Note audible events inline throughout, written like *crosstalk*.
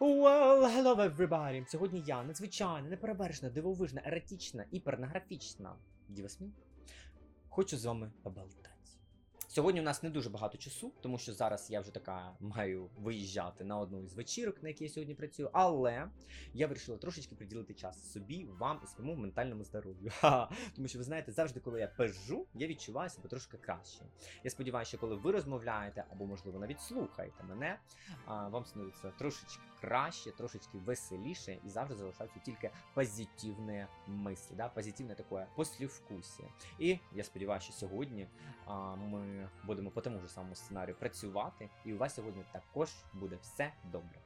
Well, hello everybody! Сьогодні я надзвичайна, неперевершена, дивовижна, еретична і порнографічна Дівасмі. Хочу з вами поболтати. Сьогодні у нас не дуже багато часу, тому що зараз я вже така маю виїжджати на одну із вечірок, на якій я сьогодні працюю. Але я вирішила трошечки приділити час собі, вам і своєму ментальному здоров'ю. *laughs* Тому що ви знаєте, завжди, коли я пержу, я відчуваю себе трошки краще. Я сподіваюся, що коли ви розмовляєте, або можливо навіть слухаєте мене, вам становиться трошечки краще, трошечки веселіше, і завжди залишаються тільки позитивні мислі, да? позитивне таке послівкусія. І я сподіваюся, що сьогодні а, ми будемо по тому ж самому сценарію працювати, і у вас сьогодні також буде все добре.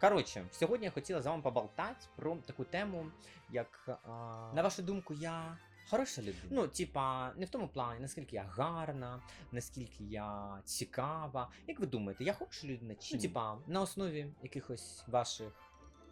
Коротше, сьогодні я хотіла з вами поболтати про таку тему, як а, на вашу думку, я. Хороша людина. Ну, типа, не в тому плані, наскільки я гарна, наскільки я цікава. Як ви думаєте, я хороша людина чи Ну, ні? типа, на основі якихось ваших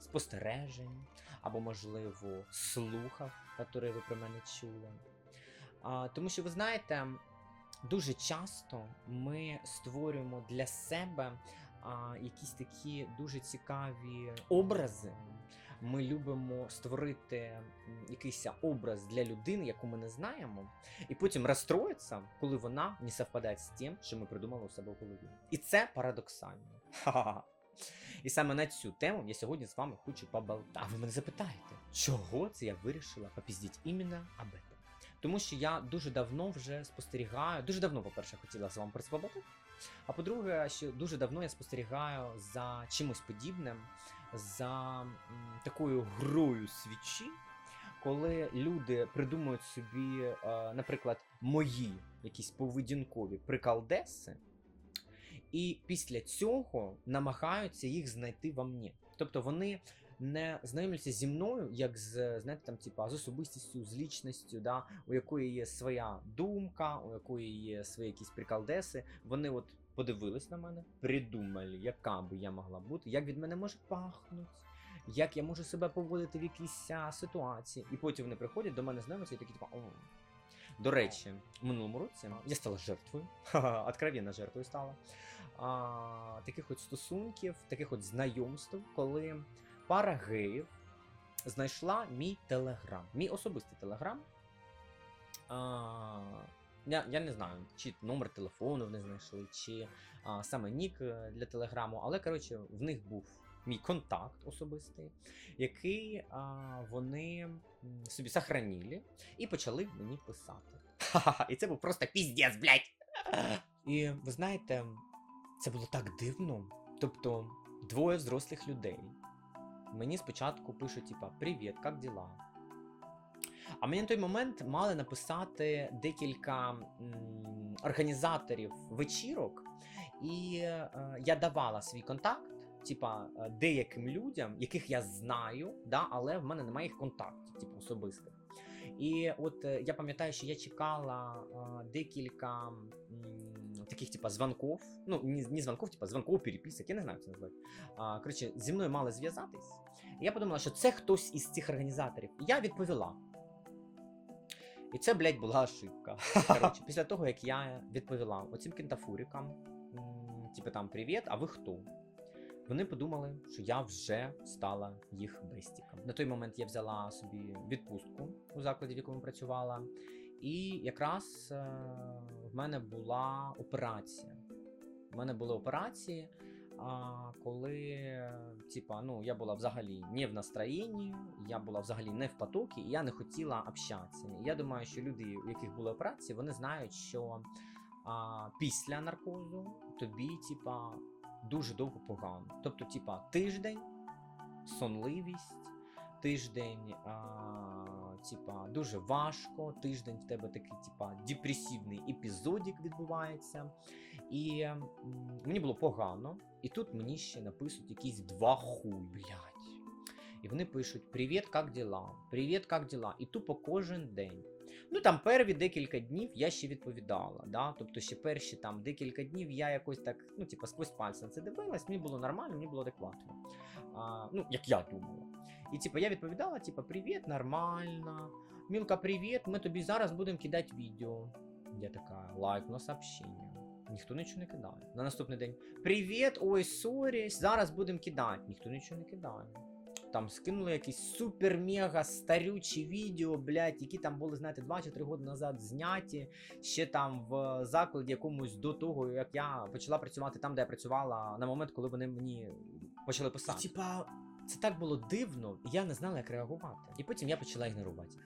спостережень, або, можливо, слухав, які ви про мене чули. А, тому що ви знаєте, дуже часто ми створюємо для себе а, якісь такі дуже цікаві образи. Ми любимо створити якийсь образ для людини, яку ми не знаємо, і потім розстроїтися, коли вона не совпадає з тим, що ми придумали у себе в голові. І це парадоксально. І саме на цю тему я сьогодні з вами хочу поболтати. А ви мене запитаєте, чого це я вирішила попіздіть іменно об этом? Тому що я дуже давно вже спостерігаю, дуже давно, по-перше, хотіла з вами про це поболтати. А по-друге, що дуже давно я спостерігаю за чимось подібним, за такою грою свічі, коли люди придумують собі, е, наприклад, мої якісь поведінкові прикалдеси, і після цього намагаються їх знайти во мені. Тобто вони не знайомляться зі мною, як з знаєте, там, типа, з особистістю, з лічністю, да, у якої є своя думка, у якої є свої якісь прикалдеси. Вони от подивились на мене, придумали, яка би я могла бути, як від мене може пахнути. Як я можу себе поводити в якійсь ситуації, і потім вони приходять до мене знайомляться і такі, типа. До речі, в минулому році я стала жертвою, ха-ха, жертвою стала. А, таких от стосунків, таких от знайомств, коли пара геїв знайшла мій телеграм, мій особистий телеграм. А, я, я не знаю, чи номер телефону вони знайшли, чи а, саме нік е, для телеграму, але коротше, в них був мій контакт особистий, який а, вони собі сохранили і почали мені писати. Ха-ха, І це був просто піздець, блядь. І ви знаєте, це було так дивно. Тобто, двоє взрослих людей. Мені спочатку пишуть, типа, Привіт, як діла? А мені на той момент мали написати декілька м, організаторів вечірок, і е, я давала свій контакт, типа, е, деяким людям, яких я знаю, да, але в мене немає їх контактів, типу, особистих. І от е, я пам'ятаю, що я чекала е, декілька м, таких, типа, дзвонків. Ну, не, дзвонків, типа дзвонків, переписок, я не знаю, як це назвати. А, коротше, зі мною мали зв'язатись. Я подумала, що це хтось із цих організаторів. І я відповіла. І це, блядь, була ошибка. *laughs* Коротше, після того, як я відповіла оцим кентафурикам, типу там привіт, а ви хто? Вони подумали, що я вже стала їх бестіком. На той момент я взяла собі відпустку у закладі, в якому працювала, і якраз е, в мене була операція. У мене були операції, а, коли типа, ну, я була взагалі не в настроєнні, я була взагалі не в потокі, і я не хотіла общатися. Я думаю, що люди, у яких були операції, вони знають, що а, після наркозу тобі, типа, дуже довго погано. Тобто, типа, тиждень, сонливість, тиждень, а, типа, дуже важко, тиждень в тебе такий, типа, депресивний епізодик відбувається. І мені було погано, і тут мені ще напишуть якісь два хуй, блядь. І вони пишуть: Привіт, як діла? Привіт, як діла? І тупо кожен день. Ну там перві декілька днів я ще відповідала. Да? Тобто ще перші там декілька днів я якось так, ну, типу, сквозь пальці на це дивилась, мені було нормально, мені було адекватно. А, ну, як я думала. І типу, я відповідала, типу, привіт, нормально. Мілка, привіт, ми тобі зараз будемо кидати відео. Я така, лайкну сообщення. Ніхто нічого не кидає. На наступний день. Привіт, ой, сорі, зараз будемо кидати. Ніхто нічого не кидає. Там скинули якісь супер-мега старючі відео, блядь, які там були, знаєте, 2 чи 3 роки назад зняті. Ще там в закладі якомусь до того, як я почала працювати там, де я працювала, на момент, коли вони мені почали писати. Типа, це так було дивно, і я не знала, як реагувати. І потім я почала ігнорувати.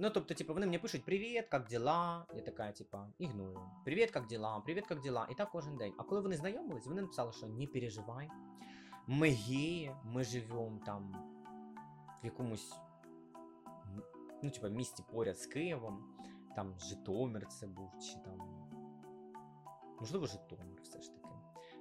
Ну, тобто, типу, вони мені пишуть привіт, як діла? Я така, типа, ігную. Привіт, як діла? Привіт, як діла? І так кожен день. А коли вони знайомились, вони написали, що не переживай. Ми геї, ми живемо там в якомусь м, ну, типа, місті поряд з Києвом. Там Житомир це був, чи там. Можливо, Житомир все ж таки.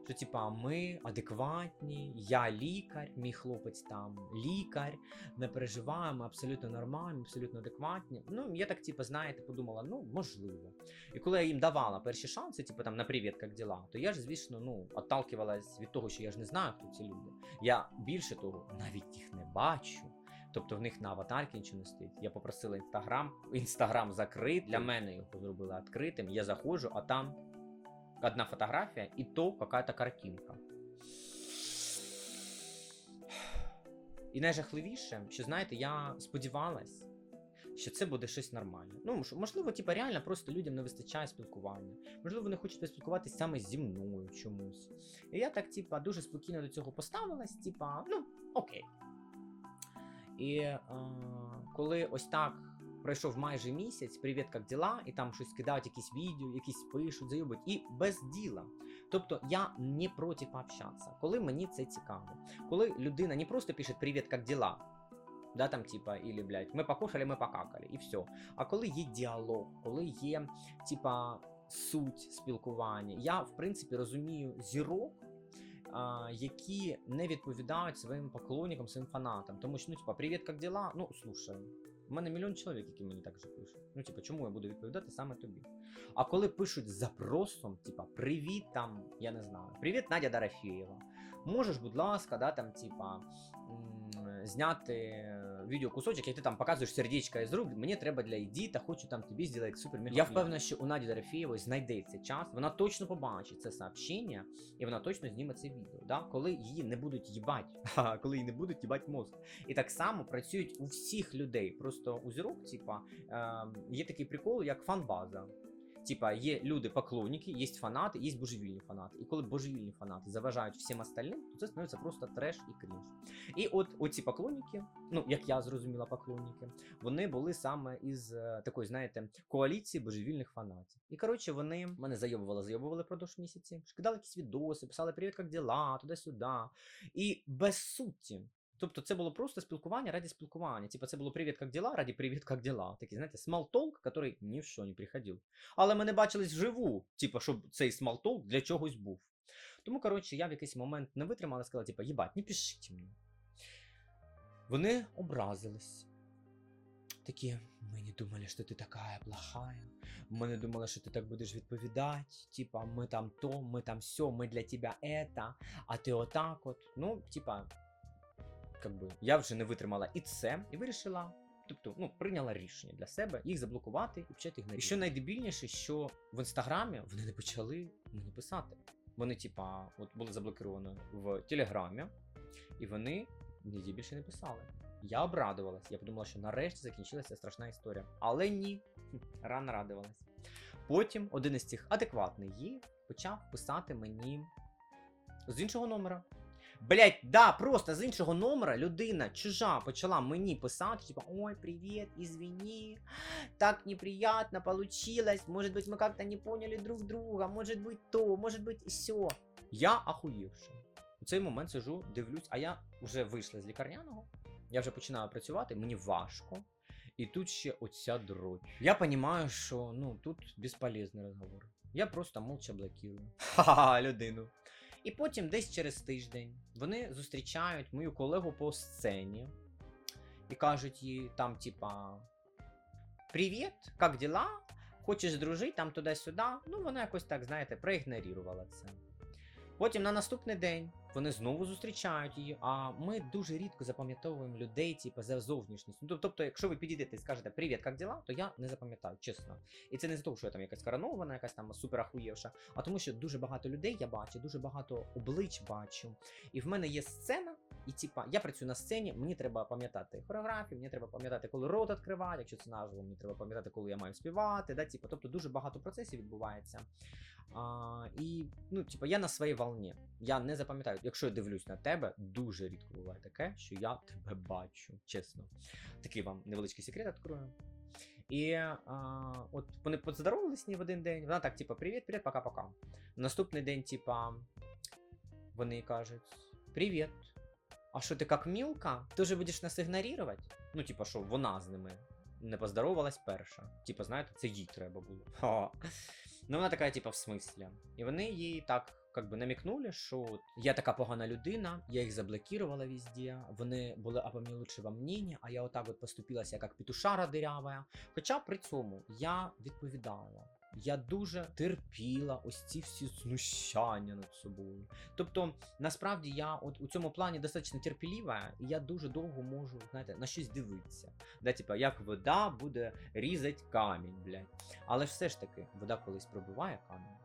Що, типа, ми адекватні, я лікар, мій хлопець там лікар, не переживаємо, абсолютно нормально, абсолютно адекватні. Ну, я так, типу, знаєте, подумала, ну, можливо. І коли я їм давала перші шанси, типу там на привіт, як діла, то я ж, звісно, ну, отталкивалась від того, що я ж не знаю, хто ці люди. Я більше того, навіть їх не бачу. Тобто в них на аватарці нічого не стоїть. Я попросила інстаграм, інстаграм закрит. Для мене його зробили відкритим. Я заходжу, а там одна фотографія, і то какая-то картинка. І найжахливіше, що знаєте, я сподівалась, що це буде щось нормальне. Ну, можливо, типа, реально просто людям не вистачає спілкування. Можливо, вони хочуть поспілкуватися саме зі мною чомусь. І я так, типа, дуже спокійно до цього поставилась, типа, ну, окей. І е, коли ось так пройшов майже місяць, привіт, як діла, і там щось кидають, якісь відео, якісь пишуть, зайобуть, і без діла. Тобто я не проти пообщатися, коли мені це цікаво. Коли людина не просто пише Привіт, як діла, да, там, типа, или, блядь, ми покушали, ми покакали, і все. А коли є діалог, коли є, типа, суть спілкування, я, в принципі, розумію зірок, які не відповідають своїм поклонникам, своїм фанатам. Тому що, ну, типа, привіт, як діла? Ну, слушай. У мене мільйон чоловік, які мені так же пишуть. Ну, типа, чому я буду відповідати саме тобі? А коли пишуть запросом, типа, привіт, там, я не знаю, привіт, Надя Дарафієва. Можеш, будь ласка, да, там, типа, зняти е, відео кусочок, як ти там показуєш сердечко із рук, мені треба для ID, та хочу там тобі зробити супер мега. Я впевнений, що у Наді Дорофєєвої знайдеться час, вона точно побачить це сообщення, і вона точно зніме це відео, да? коли її не будуть їбать, *laughs* коли її не будуть їбать мозк. І так само працюють у всіх людей. Просто у зірок, типа, е, є такий прикол, як фан-база. Типа, є люди поклонники, є фанати, є божевільні фанати. І коли божевільні фанати заважають всім остальним, то це становиться просто треш і крінж. І от оці поклонники, ну як я зрозуміла, поклонники, вони були саме із е, такої, знаєте, коаліції божевільних фанатів. І коротше, вони мене зайобували, зайобували продовж місяці, кидали якісь відоси, писали привіт, як діла, туди-сюди. І без суті. Тобто це було просто спілкування раді спілкування. Типа це було привіт, як діла, раді привіт, як діла. Такий, знаєте, смалтолк, який ні в що не приходив. Але ми не бачились вживу, типа, щоб цей смалтолк для чогось був. Тому, коротше, я в якийсь момент не витримала сказала, типа, їбать, не пишіть мені. Вони образились. Такі, ми не думали, що ти така плохая. Ми не думали, що ти так будеш відповідати. Типа, ми там то, ми там все, ми для тебе это, а ти отак от. Ну, типа, как би, я вже не витримала і це, і вирішила. Тобто, ну, прийняла рішення для себе їх заблокувати і почати ігнорувати. І що найдебільніше, що в інстаграмі вони не почали мені писати. Вони, типа, от були заблоковані в Телеграмі, і вони ніде більше не писали. Я обрадувалась. Я подумала, що нарешті закінчилася страшна історія. Але ні, *laughs* рано радувалась. Потім один із цих адекватних її почав писати мені з іншого номера. Блять, да, просто з іншого номера людина чужа почала мені писати, типа, ой, привіт, извини, так неприятно получилось, может быть, мы как-то не поняли друг друга, может быть то, может быть все. Я ахуєвши. У цей момент сижу, дивлюсь, а я вже вийшла з лікарняного, я вже починаю працювати, мені важко. І тут ще оця дрочь. Я розумію, що ну тут безполезний розговор. Я просто молча блокую. *laughs* Ха-ха, людину. І потім, десь через тиждень, вони зустрічають мою колегу по сцені і кажуть їй там, типа: Привіт, як діла? Хочеш дружити там туди-сюди? Ну, вона якось так, знаєте, проігнорувала це. Потім на наступний день вони знову зустрічають її. А ми дуже рідко запам'ятовуємо людей, типу, за зовнішність. Ну, тобто, якщо ви підійдете і скажете Привіт, як діла, то я не запам'ятаю, чесно. І це не за того, що я там якась коронована, якась там суперахуєвша, а тому, що дуже багато людей я бачу, дуже багато облич бачу. І в мене є сцена, і типа я працюю на сцені, мені треба пам'ятати хореографію, мені треба пам'ятати, коли рот відкривати, якщо це наживо, мені треба пам'ятати, коли я маю співати. Да, типа, тобто дуже багато процесів відбувається. А, і ну, типа, я на своїй волні. Я не запам'ятаю, якщо я дивлюсь на тебе, дуже рідко буває таке, що я тебе бачу, чесно. Такий вам невеличкий секрет відкрою. І а, от вони поздоровались в один день. Вона так, типа, привіт, привіт, пока-пока. Наступний день, типа, вони кажуть: Привіт. А що ти як мілка? Ти вже будеш нас ігнорувати? Ну, типа, що вона з ними не поздоровалась перша. Типа, знаєте, це їй треба було. Ха. Ну, вона така, типа, в смислі. І вони їй так. Как би намікнули, що я така погана людина, я їх заблокувала везде, вони були обо мені лучшего мнення, а я отак от поступилася як петушара дирява. Хоча при цьому я відповідала. Я дуже терпіла ось ці всі знущання над собою. Тобто, насправді я от у цьому плані достатньо терпілива, і я дуже довго можу, знаєте, на щось дивитися. Да, типа, як вода буде різати камінь, блядь. Але все ж таки, вода колись пробиває камінь.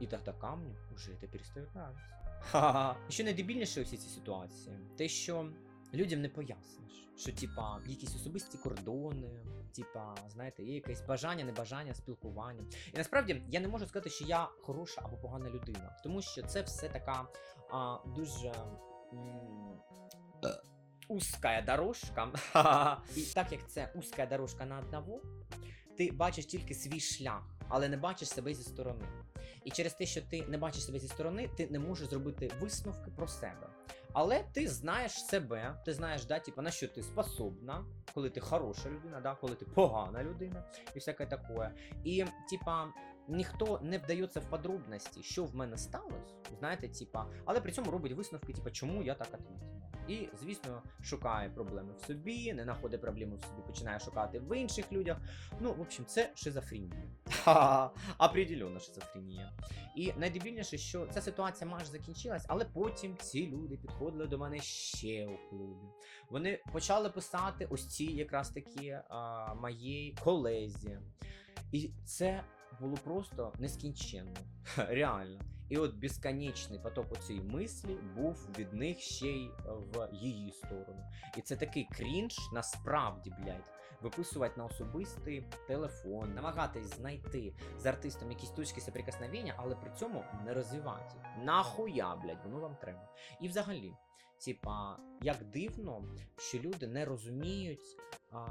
І тоді камню вже це перестає нравитися. Ха-ха. Що найдебільніше у всій цій ситуації, те, що людям не поясниш, що типа якісь особисті кордони, типа, знаєте, є якесь бажання, небажання, спілкування. І насправді я не можу сказати, що я хороша або погана людина, тому що це все така а, дуже. м, Узкая дорожка. І так як це узка дорожка на одного, ти бачиш тільки свій шлях, але не бачиш себе зі сторони. І через те, що ти не бачиш себе зі сторони, ти не можеш зробити висновки про себе. Але ти знаєш себе, ти знаєш, да, типу, на що ти способна, коли ти хороша людина, да, коли ти погана людина і всяке таке. І, типа, ніхто не вдається в подробності, що в мене сталося, знаєте, типа, але при цьому робить висновки, типа, чому я так ответила. І, звісно, шукає проблеми в собі, не знаходить проблеми в собі, починає шукати в інших людях. Ну, в общем, це шизофренія. Ха-ха, *laughs* Определенно шизофренія. І найдебільніше, що ця ситуація майже закінчилась, але потім ці люди підходили до мене ще у клубі. Вони почали писати ось ці якраз такі а, моїй колезі. І це було просто нескінченно. *laughs* Реально. І от безконечний поток цієї мислі був від них ще й в її сторону. І це такий крінж, насправді, блядь, виписувати на особистий телефон, намагатись знайти з артистом якісь точки соприкосновення, але при цьому не розвивати. Нахуя, блядь, воно вам треба. І взагалі, типа, як дивно, що люди не розуміють,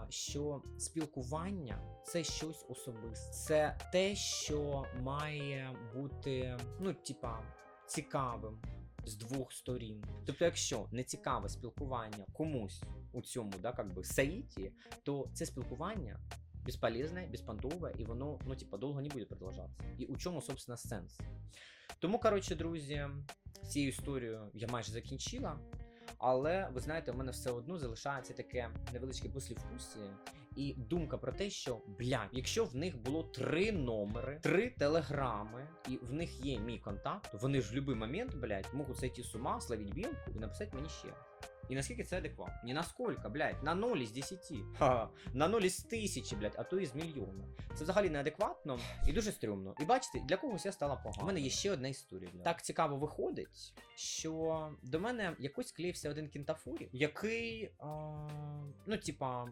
що спілкування це щось особисте. Це те, що має бути, ну, типа, цікавим з двох сторін. Тобто, якщо не цікаве спілкування комусь у цьому, да, как би, саїті, то це спілкування безполезне, безпонтове, і воно, ну, типа, довго не буде продовжатися. І у чому, собственно, сенс? Тому, коротше, друзі, цією історією я майже закінчила. Але ви знаєте, у мене все одно залишається таке невеличке послівкусія і думка про те, що бля, якщо в них було три номери, три телеграми, і в них є мій контакт, вони ж в будь-який момент, блядь, можуть зайти з ума, словити білку і написати мені ще. І наскільки це адекватно? Ні наскільки, блядь, на 0 із 10. Ха, на 0 із тисячі, блядь, а то із мільйона. Це взагалі неадекватно і дуже стрьомно. І бачите, для когось я стала погано. У мене є ще одна історія. Для так цікаво виходить, що до мене якось клеївся один кінтафурі, який, а, ну, типа.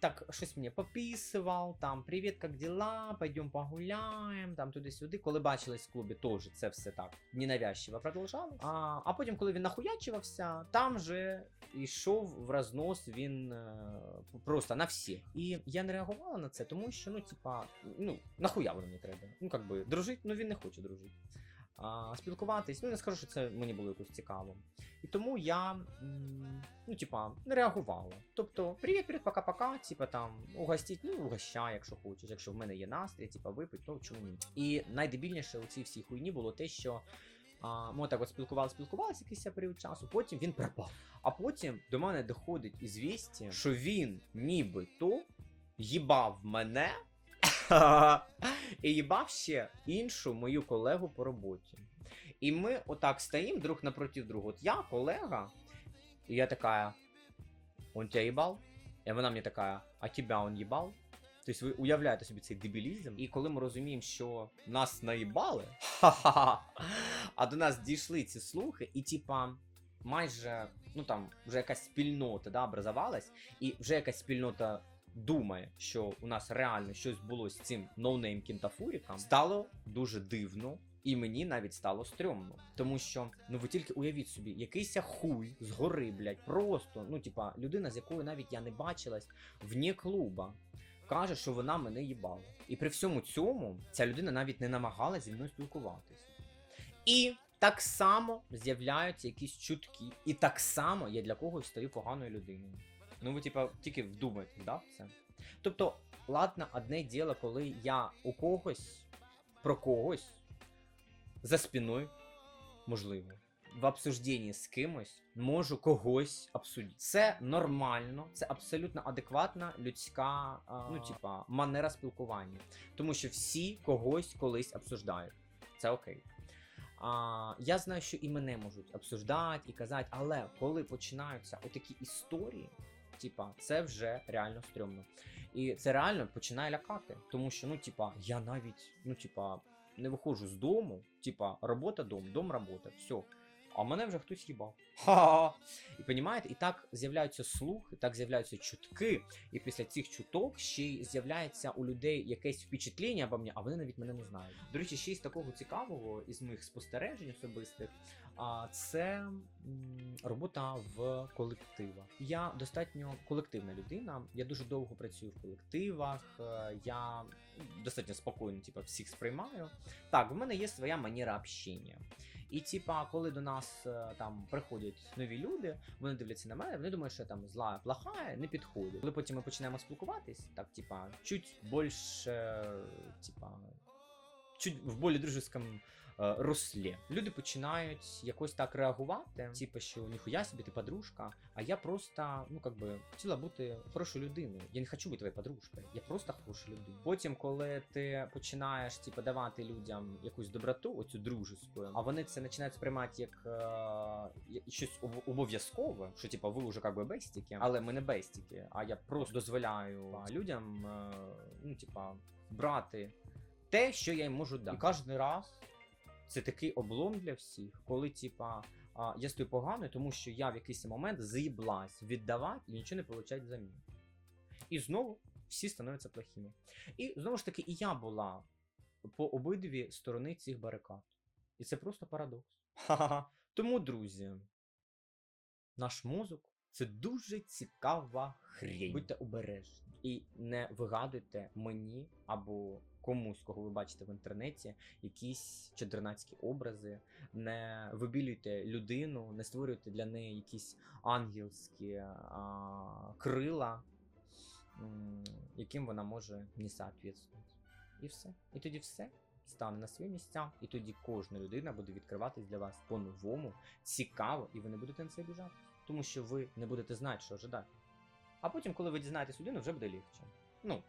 Так, щось мені пописував, там привіт, як діла, пойдем погуляємо, там туди-сюди. Коли бачились в клубі, теж це все так ненавязчиво продовжалось. А, а потім, коли він нахуячивався, там же йшов в рознос він е, просто на всі. І я не реагувала на це, тому що, ну, типа, ну, нахуя воно мені треба. Ну, як би, дружить, ну він не хоче дружити. Спілкуватись, ну не скажу, що це мені було якось цікаво. І тому я, ну, типа, не реагувала. Тобто, привіт, привіт, пока-пока, типа там, угостіть, ну, угощай, якщо хочеш. Якщо в мене є настрій, типа, випить, то чому ні. І найдебільніше у цій всій хуйні було те, що а, ми так от спілкувалися, спілкувалися якийсь період часу, потім він пропав. А потім до мене доходить ізвістя, що він нібито їбав мене. *laughs* І їбав ще іншу мою колегу по роботі. І ми отак стоїмо друг напротив друга. От я, колега, і я така, он тебя їбал? І вона мені така, а тебя он їбал? Тобто ви уявляєте собі цей дебілізм. І коли ми розуміємо, що нас наїбали, *laughs* а до нас дійшли ці слухи, і типа майже, ну там, вже якась спільнота да, образувалась, і вже якась спільнота думає, що у нас реально щось було з цим ноунейм кінтафуріком, стало дуже дивно. І мені навіть стало стрьомно. Тому що, ну ви тільки уявіть собі, якийсь хуй з гори, блядь, просто, ну, типа, людина, з якою навіть я не бачилась вне клуба, каже, що вона мене їбала. І при всьому цьому ця людина навіть не намагалась зі мною спілкуватись. І так само з'являються якісь чутки, і так само я для когось стаю поганою людиною. Ну ви, типа, тільки вдумайтесь, да, в це? Тобто, ладно, одне діло, коли я у когось про когось за спиною, можливо, в обсужденні з кимось можу когось обсудити. Це нормально, це абсолютно адекватна людська, ну, типа, манера спілкування. Тому що всі когось колись обсуждають. Це окей. А, я знаю, що і мене можуть обсуждати і казати, але коли починаються отакі історії, типа, це вже реально стрьомно. І це реально починає лякати. Тому що, ну, типа, я навіть, ну, типа, не виходжу з дому, типа, робота, дом, дом, робота, все. А мене вже хтось їбав. Ха-ха. І понімаєте, і так з'являються слухи, так з'являються чутки, і після цих чуток ще й з'являється у людей якесь впечатлення обо мені, а вони навіть мене не знають. До речі, ще з такого цікавого із моїх спостережень особистих. А це робота в колективах. Я достатньо колективна людина. Я дуже довго працюю в колективах. е, Я достатньо спокійно, типу, всіх сприймаю. Так, в мене є своя манера общення. І типа, коли до нас е, там приходять нові люди, вони дивляться на мене, вони думають, що я там зла, плохая, не підходить. Коли потім ми починаємо спілкуватись, так, типа, чуть більше, типа, чуть в більш дружескому е. Люди починають якось так реагувати, типу, що ніхуя собі ти подружка, а я просто, ну как би, хотіла бути хорошою людиною. Я не хочу бути твоєю подружкою, я просто хороша людина. Потім, коли ти починаєш типу, давати людям якусь доброту, оцю дружеську, а вони це починають сприймати як е, щось обов'язкове, що типу, ви вже как би бестіки, але ми не бестіки, а я просто дозволяю людям, е, ну, типа, брати те, що я їм можу дати. І кожен раз це такий облом для всіх, коли, типа, я стою погано, тому що я в якийсь момент заїблась віддавати і нічого не получать взамін. І знову всі становляться плохими. І знову ж таки, і я була по обидві сторони цих барикад. І це просто парадокс. Ха-ха-ха. Тому, друзі, наш мозок це дуже цікава хрень. Будьте обережні і не вигадуйте мені або комусь, кого ви бачите в інтернеті, якісь чудернацькі образи, не вибілюйте людину, не створюйте для неї якісь ангельські а, крила, яким вона може не соответствувати. І все. І тоді все стане на свої місця, і тоді кожна людина буде відкриватись для вас по-новому, цікаво, і ви не будете на це біжати. Тому що ви не будете знати, що ожидати. А потім, коли ви дізнаєтесь людину, вже буде легше. Ну,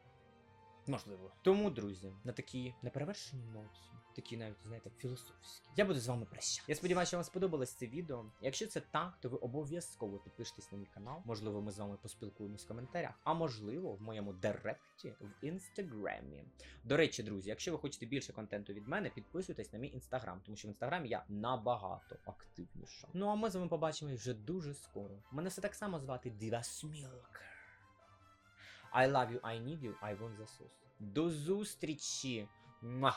можливо. Тому, друзі, на такі неперевершені ноті, такі навіть, знаєте, філософські. Я буду з вами прощатися. Я сподіваюся, вам сподобалось це відео. Якщо це так, то ви обов'язково підпишитесь на мій канал. Можливо, ми з вами поспілкуємось в коментарях, а можливо, в моєму директі в інстаграмі. До речі, друзі, якщо ви хочете більше контенту від мене, підписуйтесь на мій інстаграм, тому що в інстаграмі я набагато активніша. Ну а ми з вами побачимось вже дуже скоро. Мене все так само звати Діва Смілк. I love you, I need you, I want the sauce. До зустрічі! Муа!